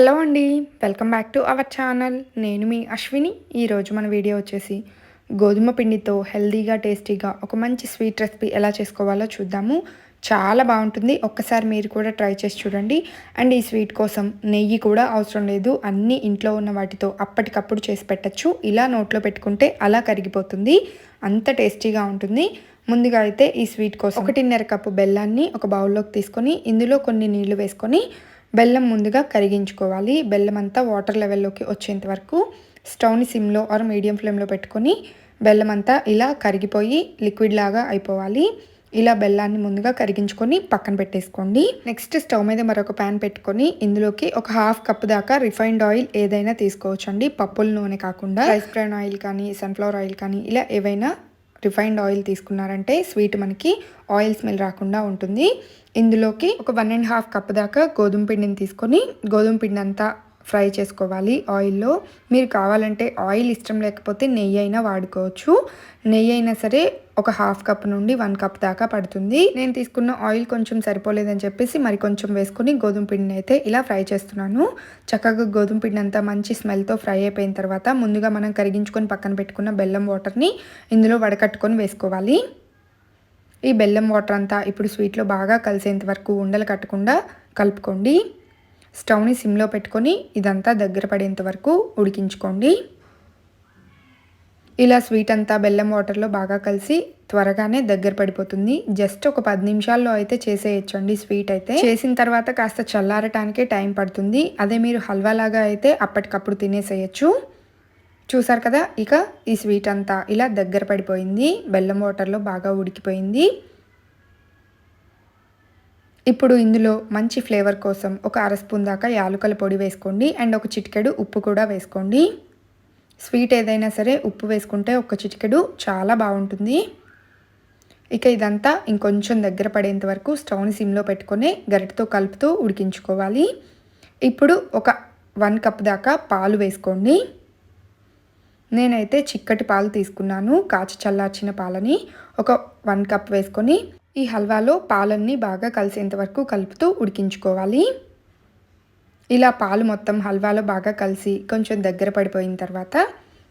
Hello అండి welcome back to our channel. నేను మీ అశ్విని. ఈరోజు మన వీడియో వచ్చేసి గోధుమ పిండితో హెల్దీగా టేస్టీగా ఒక మంచి స్వీట్ రెసిపీ ఎలా చేసుకోవాలో చూద్దాము. చాలా బాగుంటుంది. ఒక్కసారి మీరు కూడా ట్రై చేసి చూడండి. అండ్ ఈ స్వీట్ కోసం నెయ్యి కూడా అవసరం లేదు. అన్నీ ఇంట్లో ఉన్న వాటితో అప్పటికప్పుడు చేసి పెట్టచ్చు. ఇలా నోట్లో పెట్టుకుంటే అలా కరిగిపోతుంది. అంత టేస్టీగా ఉంటుంది. ముందుగా అయితే ఈ స్వీట్ కోసం ఒకటిన్నర కప్పు బెల్లాన్ని ఒక బౌల్లోకి తీసుకొని ఇందులో కొన్ని నీళ్ళు వేసుకొని బెల్లం ముందుగా కరిగించుకోవాలి. బెల్లం అంతా వాటర్ లెవెల్లోకి వచ్చేంత వరకు స్టవ్ని సిమ్లో ఆర్ మీడియం ఫ్లేమ్లో పెట్టుకొని బెల్లం అంతా ఇలా కరిగిపోయి లిక్విడ్ లాగా అయిపోవాలి. ఇలా బెల్లాన్ని ముందుగా కరిగించుకొని పక్కన పెట్టేసుకోండి. నెక్స్ట్ స్టవ్ మీద మరొక ప్యాన్ పెట్టుకొని ఇందులోకి ఒక హాఫ్ కప్ దాకా రిఫైన్డ్ ఆయిల్ ఏదైనా తీసుకోవచ్చండి. పప్పుల నూనె కాకుండా రైస్ బ్రాన్ ఆయిల్ కానీ సన్ఫ్లవర్ ఆయిల్ కానీ ఇలా ఏవైనా రిఫైన్డ్ ఆయిల్ తీసుకున్నారంటే స్వీట్ మనకి ఆయిల్ స్మెల్ రాకుండా ఉంటుంది. ఇందులోకి ఒక వన్ అండ్ హాఫ్ కప్ దాకా గోధుమ పిండిని తీసుకొని గోధుమ పిండి అంతా ఫ్రై చేసుకోవాలి ఆయిల్లో. మీరు కావాలంటే ఆయిల్ ఇష్టం లేకపోతే నెయ్యి అయినా వాడుకోవచ్చు. నెయ్యి అయినా సరే ఒక హాఫ్ కప్ నుండి వన్ కప్ దాకా పడుతుంది. నేను తీసుకున్న ఆయిల్ కొంచెం సరిపోలేదని చెప్పేసి మరి కొంచెం వేసుకుని గోధుమ పిండిని అయితే ఇలా ఫ్రై చేస్తున్నాను. చక్కగా గోధుమ పిండి అంతా మంచి స్మెల్తో ఫ్రై అయిపోయిన తర్వాత ముందుగా మనం కరిగించుకొని పక్కన పెట్టుకున్న బెల్లం వాటర్ని ఇందులో వడకట్టుకొని వేసుకోవాలి. ఈ బెల్లం వాటర్ అంతా ఇప్పుడు స్వీట్లో బాగా కలిసేంత వరకు ఉండలు కట్టకుండా కలుపుకోండి. స్టవ్ని సిమ్లో పెట్టుకొని ఇదంతా దగ్గర పడేంత వరకు ఉడికించుకోండి. ఇలా స్వీట్ అంతా బెల్లం వాటర్లో బాగా కలిసి త్వరగానే దగ్గర పడిపోతుంది. జస్ట్ ఒక పది నిమిషాల్లో అయితే చేసేయచ్చండి స్వీట్ అయితే. చేసిన తర్వాత కాస్త చల్లారటానికే టైం పడుతుంది. అదే మీరు హల్వా లాగా అయితే అప్పటికప్పుడు తినేసేయచ్చు. చూసారు కదా ఇక ఈ స్వీట్ అంతా ఇలా దగ్గర పడిపోయింది. బెల్లం వాటర్లో బాగా ఉడికిపోయింది. ఇప్పుడు ఇందులో మంచి ఫ్లేవర్ కోసం ఒక అర స్పూన్ దాకా యాలుకల పొడి వేసుకోండి. అండ్ ఒక చిటికెడు ఉప్పు కూడా వేసుకోండి. స్వీట్ ఏదైనా సరే ఉప్పు వేసుకుంటే ఒక చిటికెడు చాలా బాగుంటుంది. ఇక ఇదంతా ఇంకొంచెం దగ్గర పడేంత వరకు స్టవ్ని సిమ్లో పెట్టుకొని గరిటతో కలుపుతూ ఉడికించుకోవాలి. ఇప్పుడు ఒక వన్ కప్ దాకా పాలు వేసుకోండి. నేనైతే చిక్కటి పాలు తీసుకున్నాను కాచి చల్లార్చిన పాలని. ఒక వన్ కప్ వేసుకొని ఈ హల్వాలో పాలన్నీ బాగా కలిసేంత వరకు కలుపుతూ ఉడికించుకోవాలి. ఇలా పాలు మొత్తం హల్వాలో బాగా కలిసి కొంచెం దగ్గర పడిపోయిన తర్వాత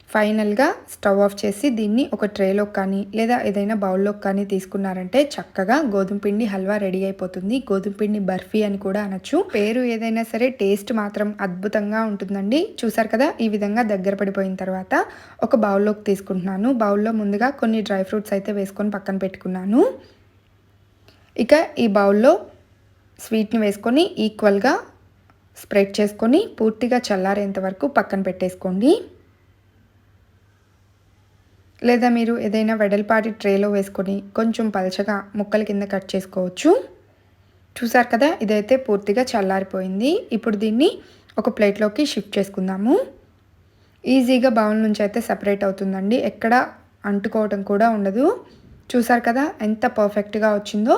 ఫైనల్గా స్టవ్ ఆఫ్ చేసి దీన్ని ఒక ట్రేలోకి కానీ లేదా ఏదైనా బౌల్లోకి కానీ తీసుకున్నారంటే చక్కగా గోధుమ పిండి హల్వా రెడీ అయిపోతుంది. గోధుమ పిండి బర్ఫీ అని కూడా అనొచ్చు. పేరు ఏదైనా సరే టేస్ట్ మాత్రం అద్భుతంగా ఉంటుందండి. చూసారు కదా ఈ విధంగా దగ్గర పడిపోయిన తర్వాత ఒక బౌల్లోకి తీసుకుంటున్నాను. బౌల్లో ముందుగా కొన్ని డ్రై ఫ్రూట్స్ అయితే వేసుకొని పక్కన పెట్టుకున్నాను. ఇక ఈ బౌల్లో స్వీట్ని వేసుకొని ఈక్వల్గా స్ప్రెడ్ చేసుకొని పూర్తిగా చల్లారేంత వరకు పక్కన పెట్టేసుకోండి. లేదా మీరు ఏదైనా వెడల్పాటి ట్రేలో వేసుకొని కొంచెం పలచగా ముక్కల కింద కట్ చేసుకోవచ్చు. చూసారు కదా ఇదైతే పూర్తిగా చల్లారిపోయింది. ఇప్పుడు దీన్ని ఒక ప్లేట్లోకి షిఫ్ట్ చేసుకుందాము. ఈజీగా బౌల్ నుంచి అయితే సపరేట్ అవుతుందండి. ఎక్కడ అంటుకోవటం కూడా ఉండదు. చూసారు కదా ఎంత పర్ఫెక్ట్గా వచ్చిందో.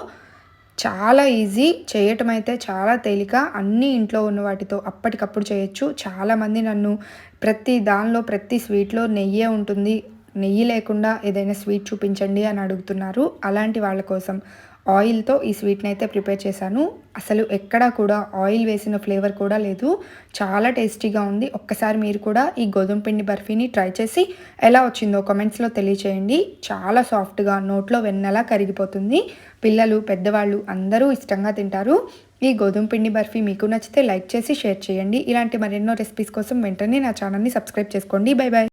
చాలా ఈజీ చేయటం అయితే చాలా తేలిక. అన్ని ఇంట్లో ఉన్న వాటితో అప్పటికప్పుడు చేయొచ్చు. చాలామంది నన్ను ప్రతి దానిలో ప్రతి స్వీట్లో నెయ్యే ఉంటుంది. నెయ్యి లేకుండా ఏదైనా స్వీట్ చూపించండి అని అడుగుతున్నారు. అలాంటి వాళ్ళ కోసం. ఆయిల్తో ఈ స్వీట్ని అయితే ప్రిపేర్ చేశాను. అసలు ఎక్కడా కూడా ఆయిల్ వేసిన ఫ్లేవర్ కూడా లేదు. చాలా టేస్టీగా ఉంది. ఒక్కసారి మీరు కూడా ఈ గోధుమ పిండి బర్ఫీని ట్రై చేసి ఎలా వచ్చిందో కమెంట్స్లో తెలియచేయండి. చాలా సాఫ్ట్గా నోట్లో వెన్నెలా కరిగిపోతుంది. పిల్లలు పెద్దవాళ్ళు అందరూ ఇష్టంగా తింటారు. ఈ గోధుమ పిండి బర్ఫీ మీకు నచ్చితే లైక్ చేసి షేర్ చేయండి. ఇలాంటి మరెన్నో రెసిపీస్ కోసం వెంటనే నా ఛానల్ని సబ్స్క్రైబ్ చేసుకోండి. Bye bye